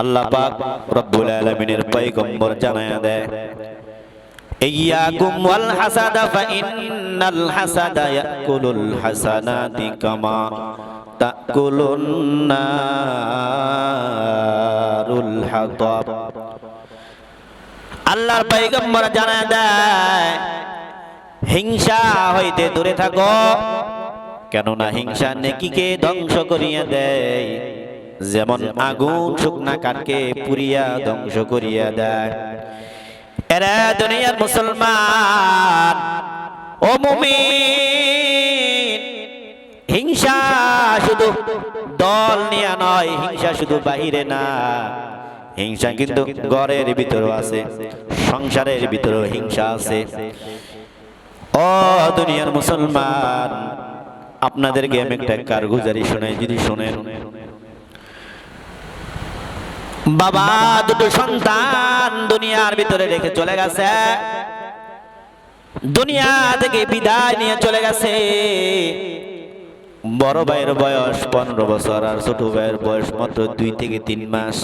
আল্লাহ পাক রব্বুল আলামিনের পয়গম্বর জানায়া দেয়, ইয়াকুম ওয়াল হাসাদা ফাইন্নাল হাসাদা ইয়াকুলুল হাসানাতি কামা তাকুলুন নারুল হাতাব। আল্লাহর পয়গম্বর জানায়া দেয়, হিংসা হইতে দূরে থাকো, কেননা হিংসা নেকিকে ধ্বংস করিয়া দেয়। যেমন আগুন শুকনা কাঠকে পুরিয়া ধ্বংস করিয়া দেয়। এরা দুনিয়ার মুসলমান ও মুমিন। হিংসা শুধু দল নিয়ে নয় হিংসা শুধু বাহিরে না। হিংসা কিন্তু ঘরের ভিতরেও আছে সংসারের ভিতরেও হিংসা আছে। ও দুনিয়ার মুসলমান আপনাদেরকে আমি একটা কারগুজারি শোনাই যদি শোনেন। বাবা, দুটো সন্তান দুনিয়ার ভিতরে রেখে চলে গেছে। দুনিয়া থেকে বিদায় নিয়ে চলে গেছে। বড় ভাইয়ের বয়স পনেরো বছর আর ছোট ভাইয়ের বয়স মাত্র দুই থেকে তিন মাস।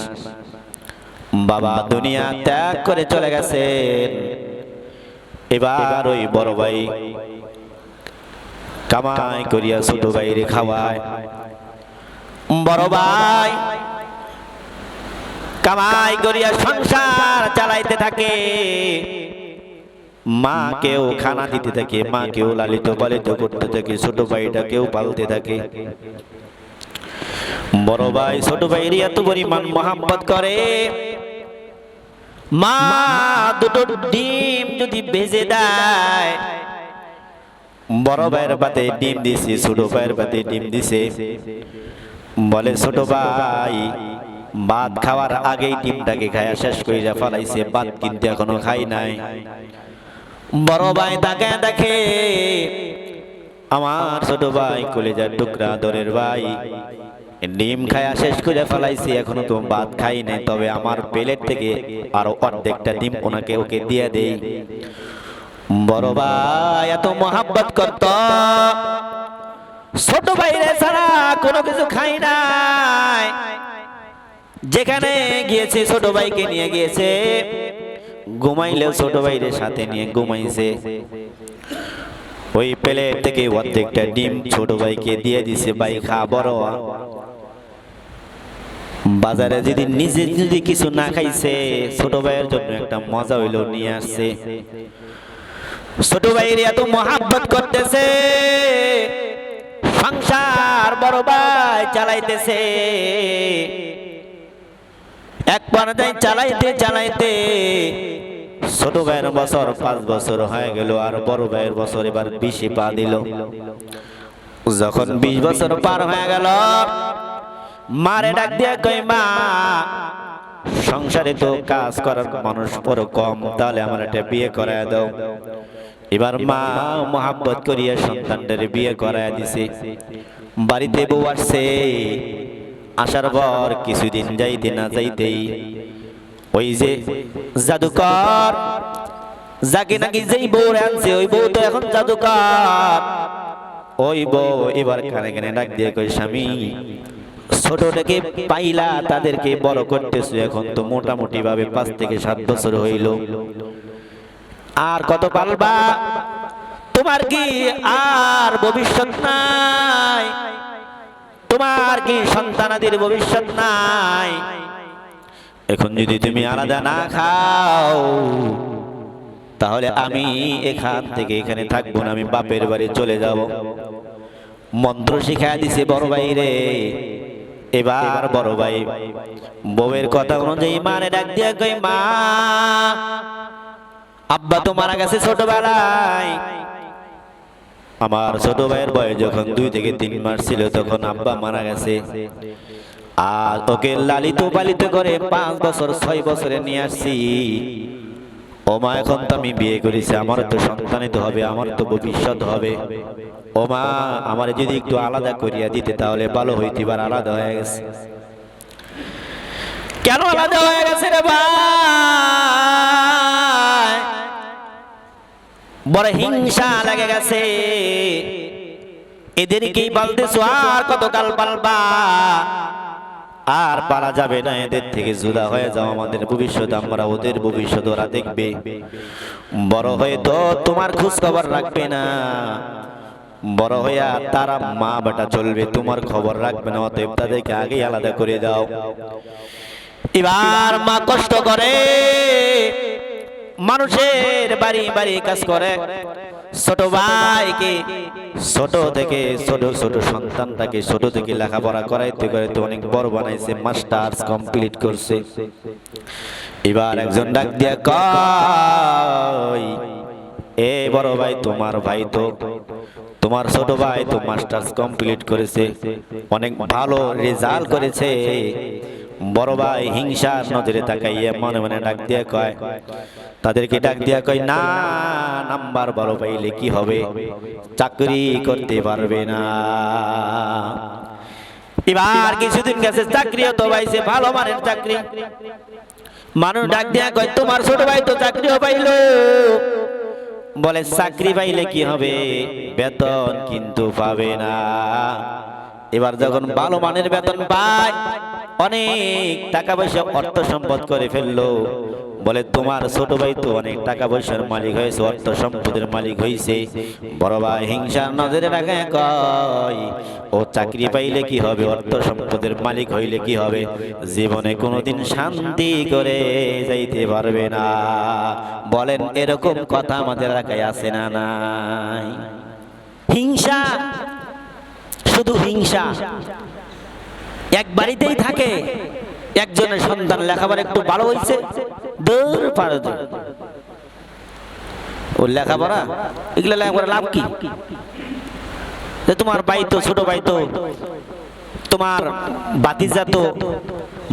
বাবা দুনিয়া ত্যাগ করে চলে গেছে এবার ওই বড় ভাই কামাই করিয়া ছোট ভাইরে খাওয়ায়। বড় ভাই কামাই করিয়া সংসার চালাইতে থাকে। মা কেউ খানা দিতে থাকে মা কেউ লালিত পালিত করতে থাকে, ছোট ভাইটা কেউ পালতে থাকে। বড় ভাই, ছোট ভাইয়ের এত পরিমাণ মহাব্বত করে। মা দুটো ডিম যদি ভেজে দেয়, বড় ভাইয়ের পাতে ডিম দিছে, ছোট ভাইয়ের পাতে ডিম দিছে। বলে, ছোট ভাই ভাত খাওয়ার আগেই ডিমটাকে খায়া শেষ করে ফেলাইছে, ভাত কিন্তু এখনও খাই নাই। বড় ভাই তাকে দেখে আমার ছোট ভাই কলেজার টুকরা দরের ভাই ডিম খায়া শেষ করে ফেলাইছি, এখনও তো ভাত খাই নাই, তবে আমার প্লেট থেকে আরও অর্ধেকটা ডিম ওনাকে ওকে দিয়ে দেই। বড় ভাই এত মহাব্বত করত, ছোট ভাইরে ছাড়া কোনো কিছু খাই নাই। যেখানে গিয়েছে ছোট ভাইকে নিয়ে গিয়েছে, ঘুমাইলেও ছোট ভাইরে সাথে নিয়ে ঘুমাইছে। ওই প্লেট থেকে অর্ধেকটা ডিম ছোট ভাইকে দিয়ে দিছে, ভাই, খা, বড়। বাজারে যদি নিজে যদি কিছু না খাইছে, ছোট ভাইয়ের জন্য একটা মজা হইল নিয়ে আসছে। ছোট ভাইয়ের এত মহাব্বত করতেছে, সংসার বড় ভাই চালাইতেছে। এক পর্যায়ে চালাইতে চালাইতে। ছোট ভাইয়ের বছর পাঁচ বছর হয়ে গেল আর বড় ভাইয়ের বছর এবার বিশে পা দিল। যখন বিশ বছর পার হয়ে গেল, মারে ডাক দিয়া কই মা, সংসারে তো কাজ করার মানুষ বড় কম, তাহলে আমার একটা বিয়ে করায় দাও। এবার মা মহাব্বত করিয়া সন্তানটার বিয়ে করায় দিছে। বাড়িতে বউ আসছে। আসার পর কিছুদিন যাইতে না যাইতেই ওই যে জাদুকর যাকে নাকি যেই বউ আনছে ওই বউ তো এখন জাদুকর। ওই বউ এবার কানে কানে ডাক দিয়ে কই স্বামী ছোটটাকে পাইলা তাদেরকে বড় করতেছো এখন তো মোটামুটি ভাবে পাঁচ থেকে সাত বছর হইল। আর কত পালবা? তোমার কি আর ভবিষ্যৎ নাই? তোমার কি সন্তানাদের ভবিষ্যৎ নাই? এখন যদি তুমি আলাদা না খাও, তাহলে আমি এখান থেকে এখানে থাকব না, আমি বাপের বাড়ি চলে যাব। মন্ত্র শিখায় দিছে বড় ভাই রে। এবার বড় ভাই, বউয়ের কথা অনুযায়ী মানে ডাক দিয়া কই মা, আব্বা তো মারা গেছে ছোটবেলায়। আমার ছোট ভাইয়ের বয়স যখন দুই থেকে তিন মাস ছিল, তখন আব্বা মারা গেছে। আর ওকে লালিত পালিত করে পাঁচ বছর, ছয় বছরে নিয়ে আসছি। ও মা, এখন তো আমি বিয়ে করেছি, আমার তো সন্তানিত হবে, আমার তো ভবিষ্যৎ হবে। ও মা, আমার যদি একটু আলাদা করিয়া দিতে, তাহলে ভালো হইতে এবার আলাদা হয়ে গেছে। কেন আলাদা হয়ে গেছে রে ভাই বড় হিংসা লেগে গেছে। এদেরকেই বলতেছো আর কতকাল পালবা? আর পারা যাবে না, এদের থেকে জুদা হয়ে যাও আমাদের ভবিষ্যৎ, আমরা ওদের ভবিষ্যৎ ওরা দেখবে। বড় হয়ে তো তোমার খোঁজ খবর রাখবে না। বড় হইয়া তারা মা বেটা চলবে, তোমার খবর রাখবে না, অতএব তাদেরকে আগে আলাদা করে দাও। এবার মা কষ্ট করে। মানুষের বাড়ি বাড়ি কাজ করে। ছোট ভাইকে ছোট থেকে ছোট ছোট সন্তানটাকে ছোট থেকে লেখাপড়া করাইতে করাইতে অনেক বড় বানাইছে, মাস্টার্স কমপ্লিট করছে। এবার একজন ডাক দিয়া কয়, এ বড় ভাই, তোমার ভাই তো, তোমার ছোট ভাই তো মাস্টার্স কমপ্লিট করেছে, অনেক ভালো রেজাল্ট করেছে বড় ভাই হিংসার নজরে তাকাইয়ে মনে মনে ডাক দিয়ে কয়, তাদেরকে ডাক দিয়া কয়, না, নাম্বার বড় পাইলে কি হবে? চাকরি করতে পারবে না। এবার কিছুদিন গেছে, চাকরিও তো পাইছে, ভালো মানের চাকরি। মানুষ ডাক দিয়া কয়, তোমার ছোট ভাই তো চাকরিও পাইলো। বলে, চাকরি পাইলে কি হবে? বেতন কিন্তু পাবে না। এবার যখন ভালো মানের বেতন পায় অনেক টাকা পয়সা অর্থ সম্পদ করে ফেলল। বলে, তোমার ছোট ভাই তো অনেক টাকা পয়সার মালিক হয়েছে, অর্থ সম্পদের মালিক হয়েছে বড় ভাই হিংসার নজরে রাখে, কয়, ও চাকরি পাইলে কি হবে? অর্থ সম্পদের মালিক হইলে কি হবে? জীবনে কোনোদিন শান্তি করে যাইতে পারবে না। বলেন, এরকম কথা আমাদের এলাকায় আছে না নাই? হিংসা, শুধু হিংসা। এক বাড়িতেই থাকে। একজনের সন্তান লেখাপড়া একটু ভালো হয়েছে দূর পারে লেখাপড়া? এগুলো লেখাপড়া লাভ কি? তোমার ভাই তো, ছোট তো, তোমার বাতিজা তো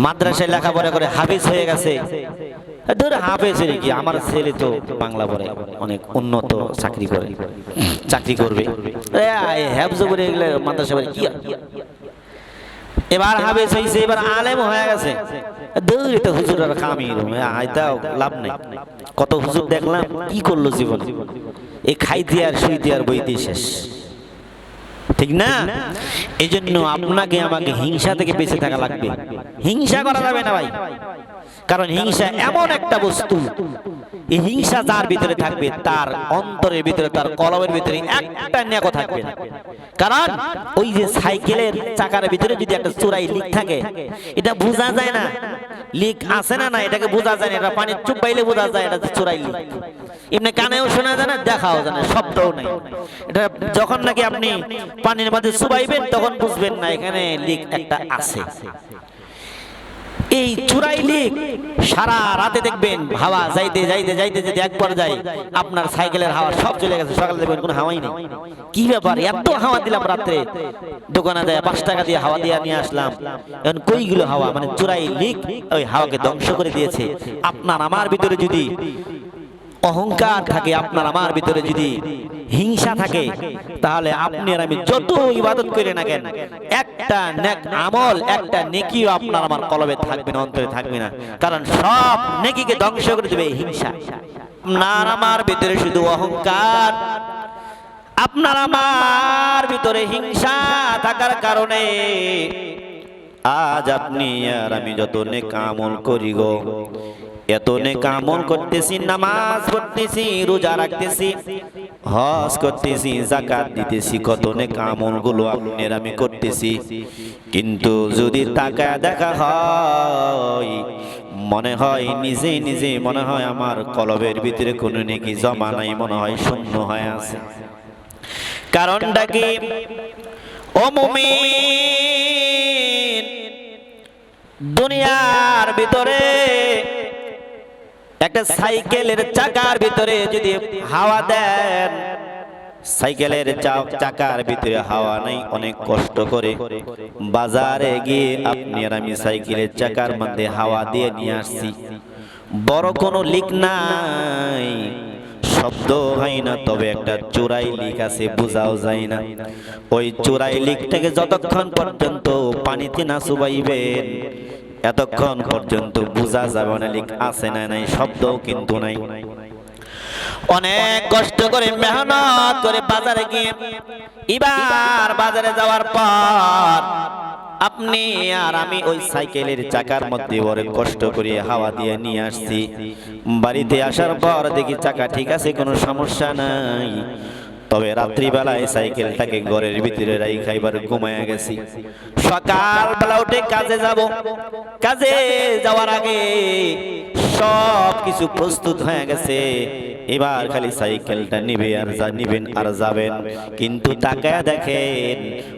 মাদ্রাসায় লেখাপড়া করে হাফিজ হয়ে গেছে। ধরে হাফেজ হয়ে কি আমার ছেলে তো বাংলা পড়ে, অনেক উন্নত চাকরি করে। চাকরি করবে। হ্যাবজ করে এগুলো মাদ্রাসা কি? এবার হবে সইছে এবার আলেম হয়ে গেছে। দূর এটা হুজুরের কামি আইতাও লাভ নেই। কত হুজুর দেখলাম কি করল জীবন? এই খাইতে আর শুইতে আর বইতে শেষ। ঠিক না? এই জন্য আপনাকে আমাকে হিংসা থেকে বেঁচে থাকা লাগবে। হিংসা করা যাবে না ভাই। কারণ হিংসা এমন একটা বস্তু। এই হিংসা যার ভিতরে থাকবে তার অন্তরের ভিতরে তার কলমের ভিতরে একটা নেকো থাকবে না। কারণ ওই যে সাইকেলের চাকার ভিতরে যদি একটা চোরাই লিক থাকে এটা বোঝা যায় না। লিক আছে না না এটাকে বোঝা যায় না এটা পানির চুপ পাইলে বোঝা যায় এটা চোরাই লিক। এমনি কানেও শোনা যায় না দেখাও যায় না শব্দও নেই। এটা যখন নাকি আপনি পানির মধ্যে চুবাইবেন তখন বুঝবেন না এখানে লিক একটা আছে। এই চুরাই লিক সারা রাতে দেখবেন হাওয়া যাইতে যাইতে যাইতে যদি একবার যাই আপনার সাইকেলের হাওয়া সব চলে গেছে। সকালে দেখবেন কোনো হাওয়াই নেই। কি ব্যাপার? এত হাওয়া দিলাম রাত্রে। দোকানে যায় পাঁচ টাকা দিয়ে হাওয়া দিয়ে নিয়ে আসলাম। এখন কইগুলো হাওয়া? মানে চুরাই লিক ওই হাওয়াকে ধ্বংস করে দিয়েছে। আপনার আমার ভিতরে যদি অহংকার থাকে আপনার, আমার ভিতরে যদি হিংসা থাকে, তাহলে আপনি আর আমি যত ইবাদত করে না কেন, একটা আমল, একটা নেকিও আপনার আমার কলবে থাকবে না, অন্তরে থাকবে না। কারণ সব নেকিকে ধ্বংস করে দেবে হিংসা। আপনার আমার ভিতরে শুধু অহংকার, আপনার আমার ভিতরে হিংসা থাকার কারণে আজ আপনি আর আমি যত নেক আমল করি গো এত নেক আমল করতেছি, নামাজ পড়তেছি, রোজা রাখতেছি, হজ করতেছি জাকাত দিতেছি, কত নেক আমলগুলো আপনার আমি করতেছি। কিন্তু যদি টাকা দেখা হয়, মনে হয় নিজে নিজে মনে হয় আমার কলবের ভিতরে কোনো নেকি জমা নাই, মনে হয় শূন্য হয়ে আছে। কারণটা কি? ও মুমিন, দুনিয়ার ভিতরে একটা সাইকেলের চাকার ভিতরে যদি হাওয়া দেন, সাইকেলের চাকার ভিতরে হাওয়া নেই, অনেক কষ্ট করে। বাজারে গিয়ে আপনি আর আমি সাইকেলের চাকার মধ্যে হাওয়া দিয়ে নিয়ে আসছি। বড় কোনো লিক নাই। শব্দ হয় না, তবে একটা চোরাই লিক আছে, বোঝাও যায় না। ওই চোরাই লিকটাকে যতক্ষণ পর্যন্ত পানিতে না চুবাইবেন এতক্ষণ পর্যন্ত বোঝা যাবে না লিক আছে না নাই, শব্দও কিন্তু নাই। অনেক কষ্ট করে মেহনত করে বাজারে গিয়ে, এবার বাজারে যাওয়ার পর আপনি আর আমি ওই সাইকেলের চাকার মধ্যে বড় কষ্ট করে হাওয়া দিয়ে নিয়ে আসছি। বাড়িতে আসার পর দেখি চাকা ঠিক আছে, কোনো সমস্যা নাই। তবে রাত্রিবেলায় সাইকেলটাকে ঘরের ভিতরে রাই খাইবার ঘুমায় গেছি। সকালবেলা উঠে কাজে যাব। কাজে যাওয়ার আগে সব কিছু প্রস্তুত হয়ে গেছে। এবার খালি সাইকেলটা নিবে আর যা নিবেন আর যাবেন। কিন্তু তাকায় দেখেন,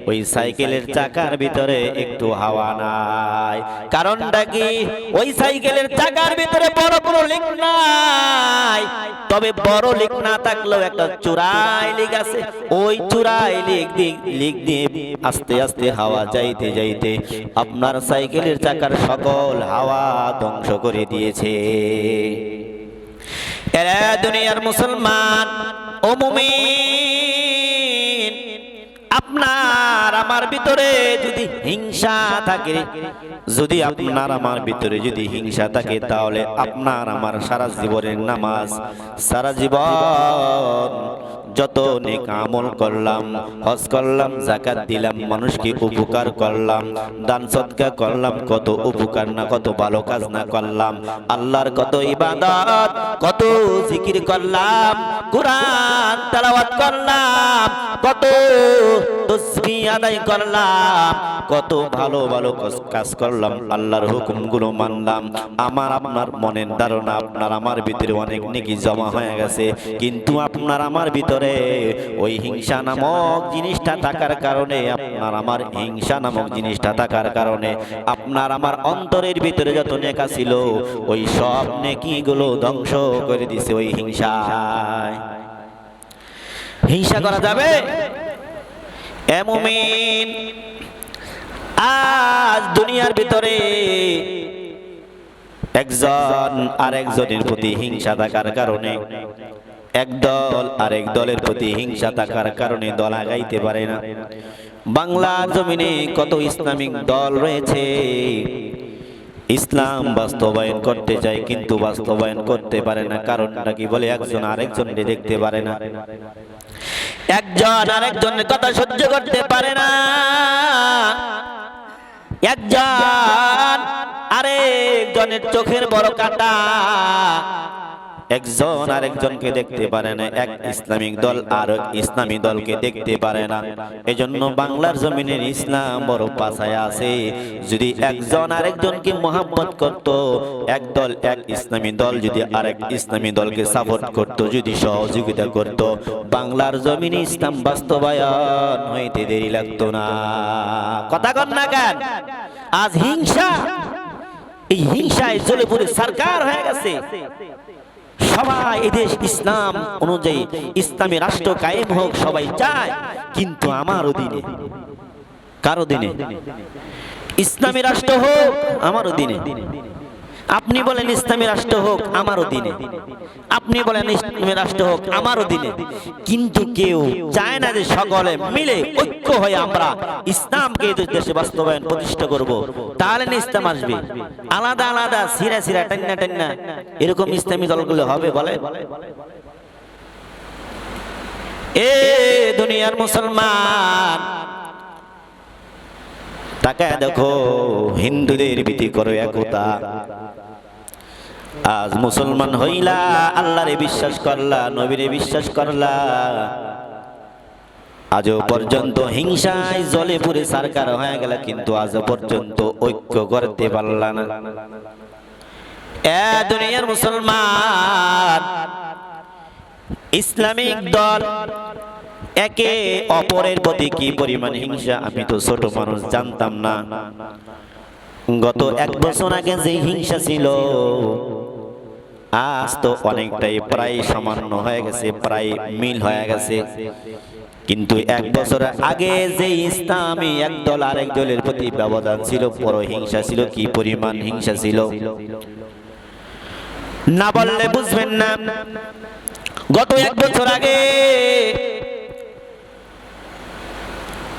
ওই সাইকেলের চাকার ভিতরে একটু হাওয়া নাই। কারণটা কি? ওই সাইকেলের চাকার ভিতরে বড় কোনো লিক নাই। তবে বড় লিক না থাকলেও একটা চূড়াই আছে, ওই লিক দিক দিয়ে আস্তে আস্তে হাওয়া যাইতে যাইতে আপনার সাইকেলের চাকার সকল হাওয়া ধ্বংস করে দিয়েছে। এরা দুনিয়ার মুসলমান, ও আপনার আমার ভিতরে যদি হিংসা থাকে, যদি আপনার আমার ভিতরে যদি হিংসা থাকে, তাহলে আপনার আমার সারা জীবনের নামাজ, সারা জীবন যত নেক আমল করলাম, হজ করলাম জাকাত দিলাম, মানুষকে উপকার করলাম, দান সৎকা করলাম, কত উপকার না, কত ভালো কাজ না করলাম, আল্লাহর কত ইবাদত, কত জিকির করলাম, কোরআন তেলাওয়াত করলাম, কত তসবিহ আদায় করলাম, কত ভালো ভালো কাজ- কাজ করলাম, আল্লাহর হুকুমগুলো মানলাম, আমার, আপনার মনের ধারণা, আপনার আমার ভিতরে অনেক নেকি জমা হয়ে গেছে, কিন্তু আপনার আমার ভিতরে ওই হিংসা নামক জিনিসটা থাকার কারণে, আপনার আমার হিংসা নামক জিনিসটা থাকার কারণে, আপনার আমার অন্তরের ভিতরে যত নেকা ছিল ওই সব নেকিগুলো ধ্বংস করে দিছে ওই হিংসায়। হিংসা করা যাবে? এমন আজ দুনিয়ার ভিতরে একজন আরেকজনের প্রতি হিংসা থাকার কারণে এক দল আরেক দলের প্রতি হিংসা থাকার কারণে দল আগাইতে পারে না। বাংলার জমিনে কত ইসলামিক দল রয়েছে? ইসলাম বাস্তবায়ন করতে চায় কিন্তু বাস্তবায়ন করতে পারে না। কারণটা কি বলে? একজন আরেকজনকে দেখতে পারে না। একজন আরেকজনের কথা সহ্য করতে পারে না। একজন আরেকজনের চোখের বড় কাটা। একজন আরেকজনকে দেখতে পারে না, এক ইসলামিক দল আর ইসলামী দলকে দেখতে পারে না। এজন্য বাংলার জমিনের ইসলাম বড় পাশায় আছে। যদি একজন আরেকজনকে মোহাম্মত করত, এক দল, এক ইসলামী দল, যদি আরেক ইসলামী দলকে সাপোর্ট করত, যদি সহযোগিতা করত, বাংলার জমিনে ইসলাম বাস্তবায়ন হইতে দেরি লাগতো না। কথা কন না কেন? আজ হিংসা, এই হিংসায় জ্বলে পুরে সরকার হয়ে গেছে। সবাই এদেশ ইসলাম অনুযায়ী ইসলামী রাষ্ট্র কায়েম হোক সবাই চায়, কিন্তু আমার অধীনে, কার দিনে ইসলামী রাষ্ট্র হোক, আমার অধীনে। আপনি বলেন ইসলামী রাষ্ট্র হোক আমার অধীনে আপনি বলেন ইসলামী রাষ্ট্র হোক আমার অধীনে কিন্তু কেউ চায় না যে সকলে মিলে ঐক্য হয়ে আমরা ইসলামকে দেশে বাস্তবায়ন প্রতিষ্ঠা করব। তাহলে না ইসলাম আসবে। আলাদা আলাদা সিরা সিরা টান্না টান্না। এরকম ইসলামী দলগুলো হবে বলে। এ দুনিয়ার মুসলমান তাকায় দেখো হিন্দুদের ভীতি করো একতা। আজ মুসলমান হইলা আল্লাহরে বিশ্বাস করলা নবীরে বিশ্বাস করলা। আজও পর্যন্ত হিংসায় জলে পুরে সরকার হয়ে গেল কিন্তু আজও পর্যন্ত ঐক্য করতে পারলা না। এ দুনিয়ার মুসলমান ইসলামিক দল একে অপরের প্রতি কি পরিমাণ হিংসা? আমি তো ছোট মানুষ, জানতাম না। গত এক বছর আগে যে হিংসা ছিল, আজ তো অনেকটাই প্রায় সামান্য হয়ে গেছে, প্রায় মিল হয়ে গেছে। কিন্তু এক বছর আগে যে ইসলামী এক দল আরেক দলের প্রতি ব্যবধান ছিল, বড় হিংসা ছিল, কি পরিমাণ হিংসা ছিল? না বললে বুঝবেন না। গত এক বছর আগে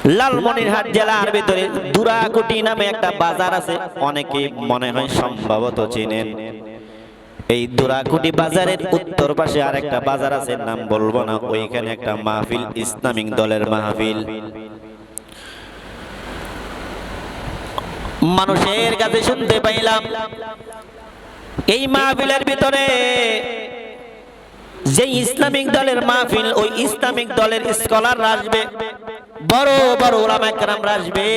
লালমনিরহাট জেলার ভিতরে দুরাকুটি নামে একটা বাজার আছে, অনেকে মনে হয় সম্ভবত চেনেন। এই দুরাকুটি বাজারের উত্তর পাশে আর একটা বাজার আছে, নাম বলব না, ওইখানে একটা মাহফিল, ইসলামিক দলের মাহফিল। মানুষের কাছে শুনতে পাইলাম, এই মাহফিলের ভিতরে যে ইসলামিক দলের মাহফিল, ওই ইসলামিক দলের স্কলার আসবে। বড় বড় ওলামা একরামরা আসবে।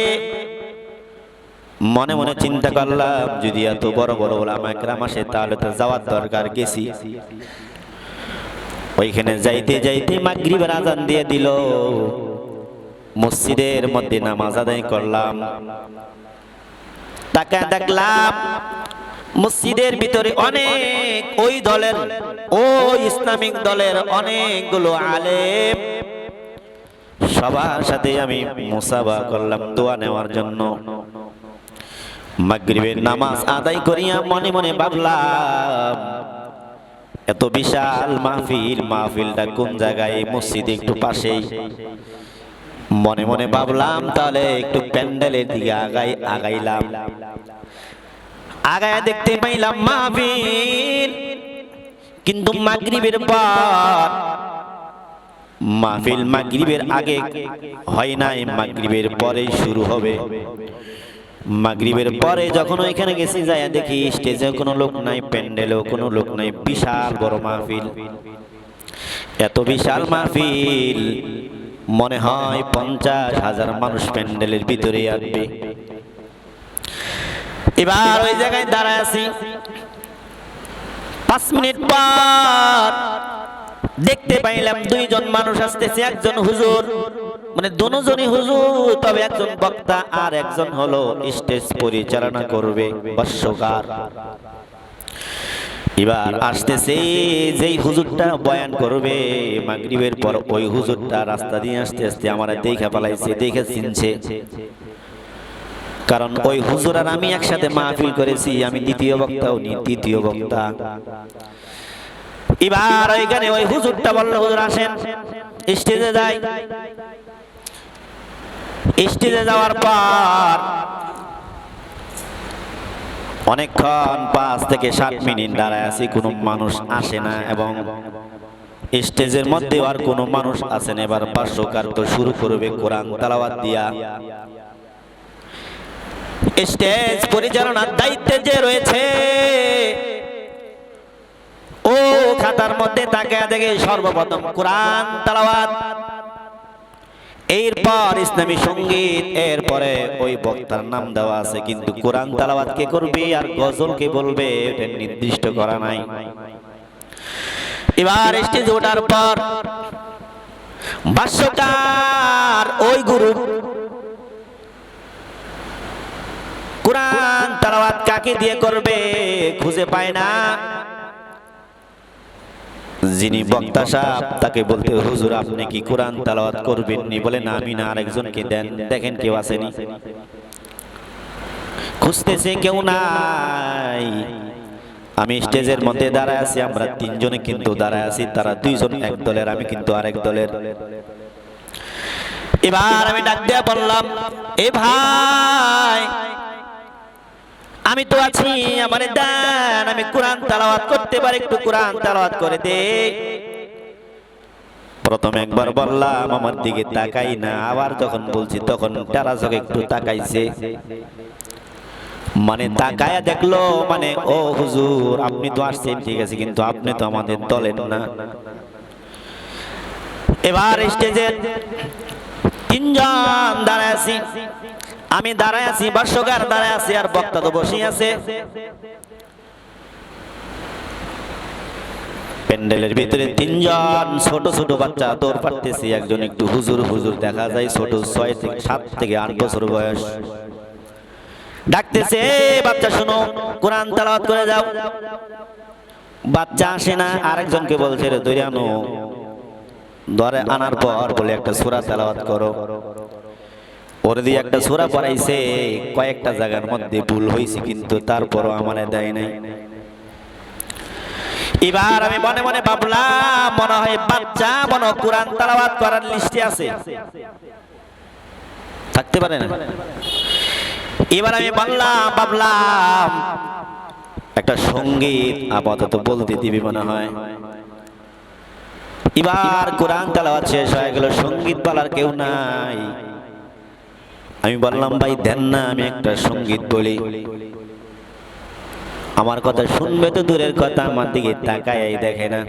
মনে মনে চিন্তা করলাম, যদি এত বড় বড় ওলামা একরাম আসে, তাহলে তো যাওয়ার দরকার গেছি। ওইখানে যাইতে যাইতে মাগরিবের আজান দিয়ে দিল। মসজিদের মধ্যে নামাজ আদায় করলাম। তাকে দেখলাম, মসজিদের ভিতরে অনেক ওই দলের ও ইসলামিক দলের অনেকগুলো আলেম। সবার সাথে আমি মুসাবা করলাম, দোয়া নেওয়ার জন্য। মাগরিবের নামাজ আদায় করিয়া মনে মনে ভাবলাম, এত বিশাল মাহফিল, মাহফিলটা কোন জায়গায়? মসজিদে একটু পাশেই। মনে মনে ভাবলাম, তাহলে একটু প্যান্ডেলের দিকে আগাই আগাইলাম। আগায় দেখতে পাইলাম মাহফিল, কিন্তু মাগরিবের পর মাহফিল মাগরিবের আগে হয় নাই, মাগরিবের পরেই শুরু হবে। মাগরিবের পরে যখন ওইখানে গেছি যায় দেখি স্টেজে কোনো লোক নাই, প্যান্ডেলেও কোনো লোক নাই, বিশাল বড় মাহফিল। এত বিশাল মাহফিল, মনে হয় পঞ্চাশ হাজার মানুষ প্যান্ডেলের ভিতরে আসবে। এবার ওই জায়গায় দাঁড়ায় আছি। পাঁচ মিনিট পর দেখতে পাইলাম দুইজন মানুষ আসতেছে, একজন হুজুর। মানে দুজনই হুজুর, তবে একজন বক্তা আর একজন হলো স্টেজ পরিচালনা করবে, বর্ষকার। এবার আসতেছে, যেই হুজুরটা বয়ান করবে, মাগরিবের পর ওই হুজুরটা রাস্তা দিয়ে আসতে আসতে আমার দেখা পালাইছে দেখে চিনছে। কারণ ওই হুজুর আর আমি একসাথে মাহফিল করেছি, আমি দ্বিতীয় বক্তা, উনি তৃতীয় বক্তা। এবার ওইখানে ওই হুজুরটা বলল, হুজুর আসেন। স্টেজে যাই। স্টেজে যাওয়ার পর অনেকক্ষণ পাঁচ থেকে সাত মিনিট দাঁড়ায় আছি, কোনো মানুষ আসে না এবং স্টেজের মধ্যে আর কোনো মানুষ আসে না। এবার পার্শ্বকার তো শুরু করবে কোরআন তালাওয়াত দিয়া। স্টেজ পরিচালনার দায়িত্বে যে রয়েছে ও খাতার মধ্যে তাকে দেখে সর্বপ্রথম কোরআন তালাওয়াত। এরপর ইসলামী সংগীত, এরপরে ওই বক্তার নাম দেওয়া আছে, কিন্তু কোরআন তালাওয়াত কে করবে আর গজল কে বলবে, এটা নির্দিষ্ট করা নাই। এবার স্টেজে ওঠার পর ভাষ্যকার ওই গুরু কোরআন তালাওয়াত কাকে দিয়ে করবে খুঁজে পায় না। যিনি বক্তা সাহেব তাকে বলতে হুজুর আপনি কি কোরআন তালাওয়াত করবেন নি বলে না আমি না আরেকজনকে দেন। দেখেন কেউ আসেনি। খুঁজতেছে কেউ নাই। আমি স্টেজের মধ্যে দাঁড়ায় আছি আমরা তিনজনে কিন্তু দাঁড়ায় আছি তারা দুইজন এক দলের আমি কিন্তু আরেক দলের। এবার আমি ডাক দিয়ে বললাম এ ভাই আমি তো আছি আমার দান। আমি কোরআন তালাওয়াত করতে পারি, একটু কোরআন তালাওয়াত করে দে। প্রথম একবার বললাম, আমার দিকে তাকাই না। আবার যখন বলছি, তখন তারা চোখে একটু তাকাইছে। মানে তাকায়া দেখল মানে ও হুজুর, আপনি তো আসছেন, ঠিক আছে, কিন্তু আপনি তো আমাদের দলের না। এবার স্টেজের তিনজন দাঁড়ায় আছি। আমি দাঁড়ায় আছি, ভাষ্যকার দাঁড়ায় আছি, আর বক্তা তো বসে আছে। প্যান্ডেলের ভিতরে তিনজন ছোট ছোট বাচ্চা দৌড় পারতেছে। একজন একটু হুজুর হুজুর দেখা যায়, ছোট, ছয় থেকে সাত থেকে আট বছর বয়স। ডাকতেছে "এই বাচ্চা শোনো, কোরআন তালাওয়াত করে যাও। বাচ্চা আসে না, আরেকজনকে বলছে, রে, ধরে আনো। ধরে আনার পর বলে, একটা সূরা তেলাওয়াত করো। ওর দিয়ে একটা সূরা পড়াইছে কয়েকটা জায়গার মধ্যে ভুল হয়েছে কিন্তু তারপরও আমারে দেয় নাই। এবার আমি মনে মনে ভাবলাম মনে হয় বাচ্চা মনে কোরআন তালাওয়াত করার লিস্টে আছে। থাকতে পারে না? এবার আমি বললাম ভাবলাম একটা সংগীত আপাতত বলতে দিবি মনে হয়। এবার কোরআন তালাওয়াত শেষ হয়ে গেল সংগীত বলার কেউ নাই। আমি বললাম, ভাই, দেন না, আমি একটা সংগীত বলি। আমার কথা শুনবে তো দূরের কথা, আমার দিকে তাকায় দেখে না।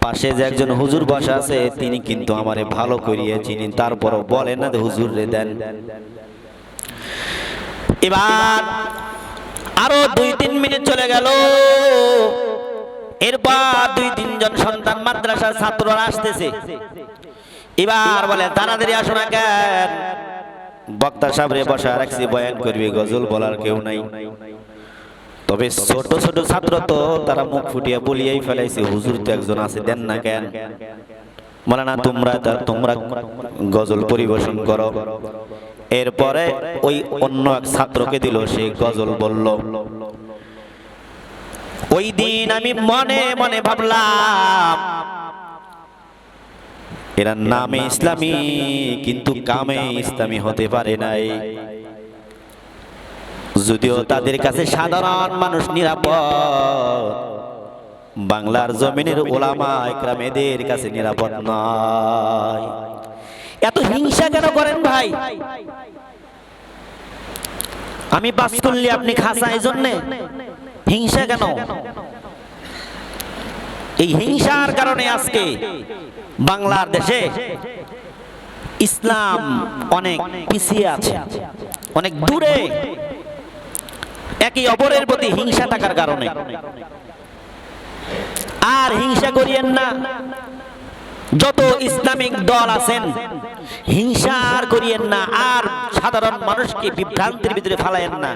পাশে যে একজন হুজুর বসা আছে, তিনি কিন্তু আমারে ভালো করিয়ে চিনি তারপরও বলে না হুজুর রে, দেন। এবার আরও দুই তিন মিনিট চলে গেল। এরপর দুই তিনজন সন্তান মাদ্রাসার ছাত্ররা আসতেছে। এবার বলে, তাড়াতাড়ি আসো না কেন? বক্তা সাবরে বসা রাখছি বয়ান করবি, গজল বলার কেউ নাই। তবে ছোট ছোট ছাত্র তো, তারা মুখ ফুটিয়ে বলিয়াই ফেলাইছে, হুজুর তো একজন আছে, দেন না কেন? বলে না তোমরা তোমরা গজল পরিবেশন করো। এরপরে ওই অন্য এক ছাত্রকে দিল, সে গজল বলল, ওই দিন আমি মনে মনে ভাবলাম এরা নামে ইসলামী, কিন্তু কামে ইসলামী হতে পারে নাই। যদিও তাদের কাছে সাধারণ মানুষ নিরাপদ, বাংলার জমিনের ওলামা একরাম এদের কাছে নিরাপদ নয়। এত হিংসা কেন করেন ভাই? আমি বাস করলে আপনি খাসা এই জন্যে হিংসা কেন? এই হিংসার কারণে আজকে বাংলার দেশে ইসলাম অনেক পিছিয়ে আছে। অনেক দূরে একই অপরের প্রতি হিংসা থাকার কারণে। আর হিংসা করিয়েন না। যত ইসলামিক দল আছেন, হিংসা আর করিয়েন না। আর সাধারণ মানুষকে বিভ্রান্তির ভিতরে ফালায়েন না।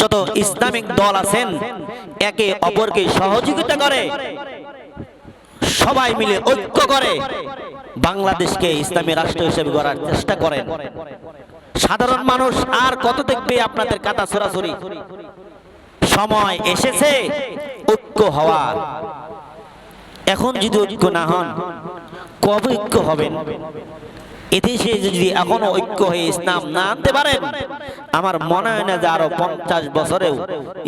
যত ইসলামিক দল আছেন, একে অপরকে সহযোগিতা করে, সবাই মিলে ঐক্য করে, বাংলাদেশকে ইসলামী রাষ্ট্র হিসেবে গড়ার চেষ্টা করেন। সাধারণ মানুষ আর কত দেখবে আপনাদের কাতা সরাসরি? সময় এসেছে, ঐক্য হওয়ার। এখন যদি ঐক্য না হন, কবে ঐক্য হবেন? এদেশে যদি এখনও ঐক্য হয়ে ইসলাম না আনতে পারেন, আমার মনে হয় না যে আরও পঞ্চাশ বছরেও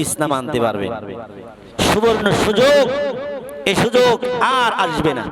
ইসলাম আনতে পারবে। সুবর্ণ সুযোগ এই সুযোগ আর আসবে না।